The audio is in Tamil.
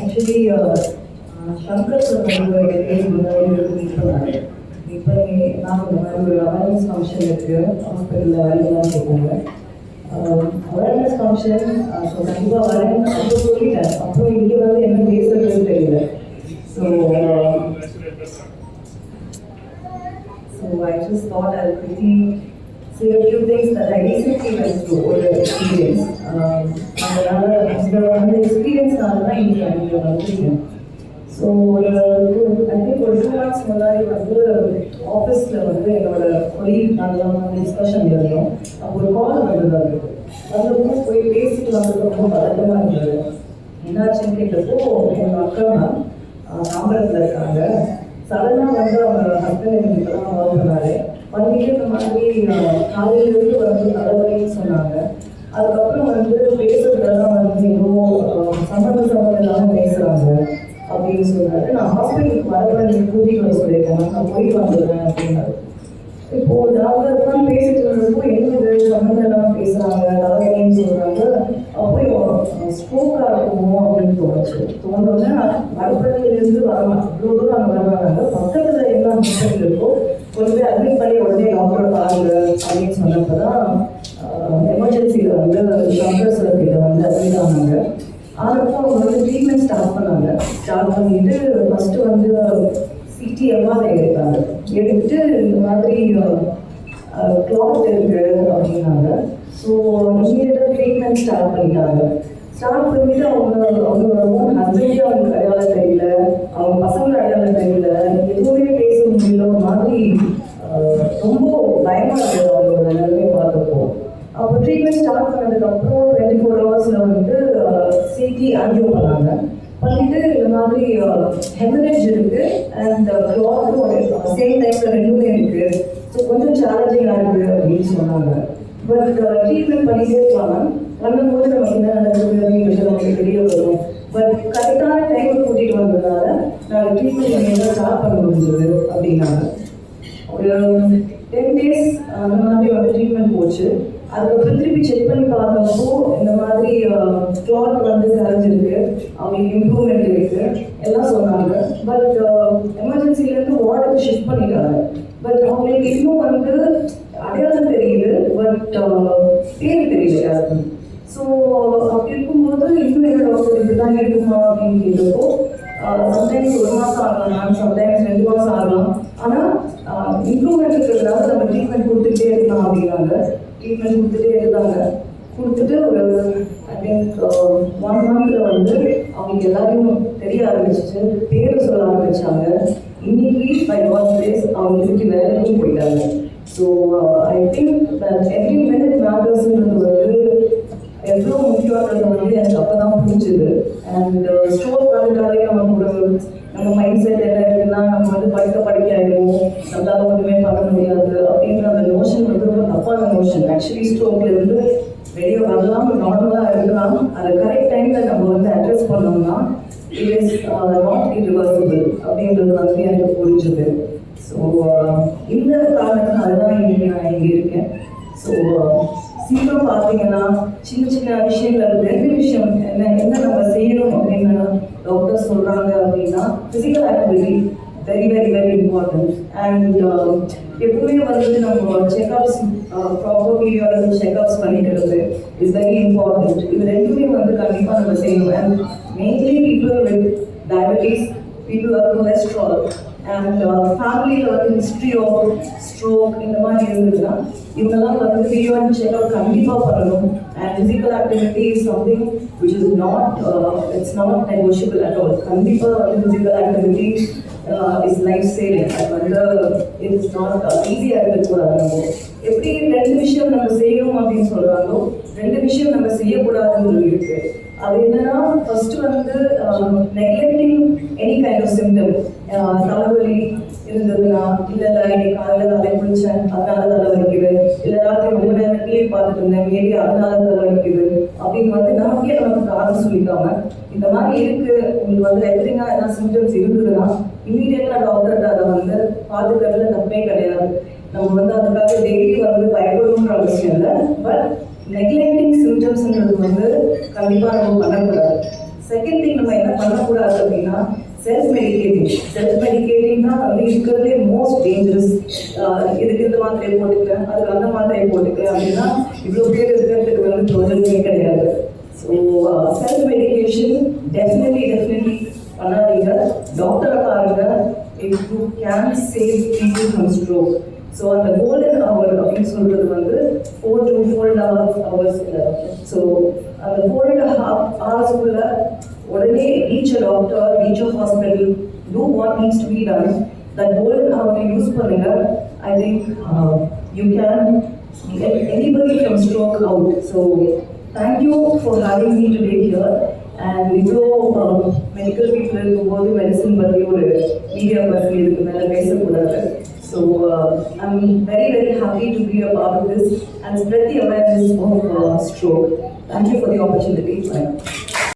ஆக்சுவலி சங்கர் சார் வந்து மீட் பண்ணாரு மீட் பண்ணி நான் இந்த மாதிரி ஒரு அவேர்னஸ் ஃபங்க்ஷன் இருக்கு ஹாஸ்பிட்டலில் வரலாம் கேட்டாங்க அவேர்னஸ் ஃபங்க்ஷன் ஸோ கண்டிப்பாக வரேன் அப்போ சொல்லிட்டேன். அப்புறம் இங்கே வந்து என்ன பேசுறதுன்னு தெரியல. So So I just thought I'll quickly see a few things that I recently went through or experience. Um, அதனால அந்த அந்த எக்ஸ்பீரியன்ஸ்னால தான் இன்னைக்கு அங்கே வந்துருக்கேன். ஸோ ஒரு ஐ திங்க் ஒரு டூ மந்த்ஸ் முன்னாடி வந்து ஆஃபீஸில் வந்து என்னோட கொலீக் நாங்களாம் வந்து டிஸ்கஷன் இருந்தோம். அப்போ ஒரு கால் வந்திருந்தாரு வந்தப்போ போய் பேசிட்டு வந்தது ரொம்ப பதட்டமாக இருந்தது. என்னாச்சுன்னு கேட்டப்போ எங்கள் அக்கா மேம் தாம்பரத்தில் இருக்காங்க. சடனாக வந்து அவங்க ஹஸ்பண்ட் எனக்கு இப்போதான் கால் பண்ணாரு பண்ணிட்டு இந்த மாதிரி காலையிலிருந்து வந்து தலைவலின்னு சொன்னாங்க. அதுக்கப்புறம் வந்து பேசுறதெல்லாம் வந்து எதுவும் சம்மந்த சம்மந்தம் இல்லாமல் பேசுகிறாங்க அப்படின்னு சொல்றாரு. நான் ஹாஸ்பிட்டலுக்கு வரவன் நீங்கள் கூட்டிகிட்டு வர சொல்லியிருக்கேன் நான் போயிட்டு வந்துடுறேன் அப்படின்னாரு. இப்போ டாக்டர் தான் பேசிட்டு இருந்தப்போ என்னது சம்மந்தம் இல்லாமல் பேசுறாங்க தலைவலின்னு சொல்கிறாங்க அப்போ ஸ்ட்ரோக்காக இருக்குமோ அப்படின்னு தோணுச்சு. தோணுன்னு நான் மறுபடியிலேருந்து வரலாம் இவ்வளோ தூரம் அங்கே வர்றாங்க. பக்கத்தில் என்ன கொஞ்சம் இருக்கோ அட்மிட் பண்ணி உடனே டாக்டர் பாருங்க அப்படின்னு சொன்னப்போ தான் எமர்ஜென்சியில் வந்து டாக்டர் சார் கிட்ட வந்து அட்மிட் ஆனாங்க. ஆனப்போ அவங்க வந்து ட்ரீட்மெண்ட் ஸ்டார்ட் பண்ணாங்க. ஸ்டார்ட் பண்ணிட்டு ஃபஸ்ட்டு வந்து சிடி எம்ஆர்ஐ எடுத்தாங்க. எடுத்துட்டு இந்த மாதிரி கிளாத் இருக்கு அப்படின்னாங்க. ஸோ இமீடியட்டாக ட்ரீட்மெண்ட் ஸ்டார்ட் பண்ணிட்டாங்க. ஸ்டார்ட் பண்ணிட்டு அவங்க அவங்களோட ஓன் ஹஸ்பண்டே அவங்களுக்கு அடையாளம் தெரியல. அவங்க பசங்க அடையாளம் தெரியல. எதுவுமே பேச முடியல. ஒரு மாதிரி ரொம்ப பயமா இருந்தது அவங்களோட நிலைமையை பார்த்துருப்போம். அப்போ ட்ரீட்மெண்ட் ஸ்டார்ட் பண்ணதுக்கப்புறம் டுவெண்ட்டி ஃபோர் ஹவர்ஸில் வந்து சிடி ஆன்ஜியோ பண்ணாங்க. பண்ணிட்டு இந்த மாதிரி ஹெமரேஜ் இருக்கு. அண்ட் கிளாத்தும் சேம் டைம்ல ரெண்டுமே இருக்கு. ஸோ கொஞ்சம் சேலஞ்சிங்காக இருக்கு அப்படின்னு சொன்னாங்க. பட் ட்ரீட்மெண்ட் பண்ணிட்டே இருக்காங்க. பண்ணும்போது நமக்கு என்ன நடக்குது அப்படின்றது நமக்கு தெரிய வரும் பட் கரெக்டான டைம் கூட்டிட்டு வந்ததுனால நாங்கள் ட்ரீட்மெண்ட் பண்ணி ஸ்டார்ட் பண்ண முடிஞ்சது அப்படின்னாங்க. ஒரு டென் டேஸ் அந்த மாதிரி வந்து ட்ரீட்மெண்ட் போச்சு. அதுக்கப்புறம் திருப்பி செக் பண்ணி பார்த்தப்போ இந்த மாதிரி கிளாத் வந்து கரைஞ்சிருக்கு. அவங்களுக்கு இம்ப்ரூவ்மெண்ட் இருக்கு. எல்லாம் சொன்னாங்க. பட் எமர்ஜென்சிலேருந்து வார்டுக்கு ஷிஃப்ட் பண்ணிட்டாங்க. பட் அவங்களுக்கு இன்னும் வந்து அடையாளம் தெரியுது. பட் பேர் தெரியல யாருக்கும். ஸோ என்ன இருக்கணும் அப்படின்னு கேட்டப்போ சம்டைம்ஸ் ஒரு மாதம் ஆகலாம் சம்டைம்ஸ் ரெண்டு மாதம் ஆகலாம். ஆனால் இம்ப்ரூவ்மெண்ட் இருக்கிறதுனால நம்ம ட்ரீட்மெண்ட் கொடுத்துட்டே இருக்கலாம் அப்படின்னாங்க. ட்ரீட்மெண்ட் கொடுத்துட்டே இருந்தாங்க. கொடுத்துட்டு ஒரு ஐ திங்க் ஒன் மந்த்ல வந்து அவங்க எல்லாரையும் தெரிய ஆரம்பிச்சிச்சு பேர் சொல்ல ஆரம்பிச்சாங்க. இன்னைக்கு பை ஒன் டேஸ் அவங்க இன்னைக்கு வேலைக்கும் போயிட்டாங்க. So I think every minute மேட்டர்ஸ்ன்றது வந்து எவ்வளோ முக்கியமானது வந்து எனக்கு அப்போ தான் புரிஞ்சுது அண்ட் ஸ்டோர் பண்ணிட்டாலே நமக்கு ஒரு நம்ம மைண்ட் செட் என்ன இருக்குன்னா நம்ம வந்து படிக்க படிக்க ஆயிடுவோம் நம்மளால ஒன்றுமே பண்ண முடியாது அப்படின்ற அந்த நோஷன் வந்து ரொம்ப தப்பான மோஷன் ஆக்சுவலி ஸ்ட்ரோக்ல இருந்து வெளியே வரலாம். நார்மலாக இருக்கலாம். அதை கரெக்ட் டைமில் நம்ம வந்து அட்ரஸ் பண்ணோம்னா இட் இஸ் நாட் இரிவர்சிபிள் அப்படின்றது வந்து எனக்கு புரிஞ்சுது. ஸோ uh, இந்த காரணத்தினால அதுதான் இன்னைக்கு நான் இங்கே இருக்கேன். ஸோ uh, சீக்கிரம் பார்த்தீங்கன்னா சின்ன சின்ன விஷயங்கள் ரெண்டு விஷயம் என்ன என்ன நம்ம செய்யணும் அப்படின்னு டாக்டர் சொல்றாங்க அப்படின்னா physical activity very very very important and எப்பவுமே வந்து நம்ம செக்அப்ஸ் ப்ராப்பர் பீரியட் செக்அப்ஸ் பண்ணிக்கிறது இஸ் வெரி இம்பார்ட்டன்ட் இது ரெண்டுமே வந்து கண்டிப்பாக நம்ம செய்யணும். And mainly people with diabetes people are cholesterol and ஃபேமிலியில் வந்து ஹிஸ்ட்ரி ஆஃப் ஸ்ட்ரோக் இந்த மாதிரி இருந்ததுன்னா இவங்கெல்லாம் வந்து பீரியட் செக்அப் கண்டிப்பாக பண்ணணும். And physical activity is something which is not it's not negotiable at all கண்டிப்பாக வந்து physical activity is life saving அது வந்து இட்ஸ் நாட் ஈஸியாக இருக்கக்கூடாது எப்படி ரெண்டு விஷயம் நம்ம செய்யணும் அப்படின்னு சொல்கிறாங்களோ ரெண்டு விஷயம் நம்ம செய்யக்கூடாதுன்னு இருக்கு. அது என்னன்னா ஃபர்ஸ்ட் வந்து neglecting any kind of symptom தலைவலி இருந்ததுன்னா இல்லை இல்லை இன்னைக்கு காலையில் தலை குளிச்சேன் அதனால தலைவலி. இருந்தேன் மேபி அதனால தலை அப்படின்னு வந்து நமக்கே நமக்கு காரணம் சொல்லிக்காம இந்த மாதிரி இருக்கு. உங்களுக்கு வந்து எத்தனைங்க ஏதாவது சிம்டம்ஸ் இருந்ததுன்னா இமீடியட்டா டாக்டர்கிட்ட அதை வந்து பாத்துக்கிறதுல தப்பே கிடையாது. நம்ம வந்து அதுக்காக டெய்லி வந்து பயப்படணுன்ற அவசியம் இல்லை. பட் நெக்லெக்டிங் சிம்டம்ஸ்ன்றது வந்து கண்டிப்பாக நம்ம பண்ணக்கூடாது. செகண்ட் திங் நம்ம என்ன பண்ணக்கூடாது அப்படின்னா செல்ஃப் மெடிக்கேட்டிங் செல்ஃப் மெடிக்கேட்டிங் தான் வந்து இருக்கிறதுலே மோஸ்ட் டேஞ்சரஸ் இதுக்கு இந்த மாத்திரையை போட்டுக்கிறேன் அதுக்கு அந்த மாத்திரையை போட்டுக்கிறேன் அப்படின்னா இவ்வளோ பேர் இருக்கிறதுக்கு வந்து பிரயோஜனமே கிடையாது so self medication definitely definitely பண்ணாதீங்க டாக்டரை பாருங்க if you can save people from stroke so அந்த கோல்டன் ஹவர் அப்படின்னு சொல்றது வந்து four to four and hours hours so அந்த ஃபோர் அண்ட் ஹாஃப் ஹவர்ஸ்க்குள்ள உடனே reach a doctor reach a hospital to what needs to be done that golden hour use பண்ணுங்க I think you can get anybody from stroke out. So thank you for having me today here. And இவ்வளோ மெடிக்கல் பீப்புள் இருக்கும்போது மெடிசன் பற்றி ஒரு மீடியா பற்றி இதுக்கு மேலே பேசக்கூடாது so I'm very very happy to be a part of this and spread the awareness of stroke thank you for the opportunity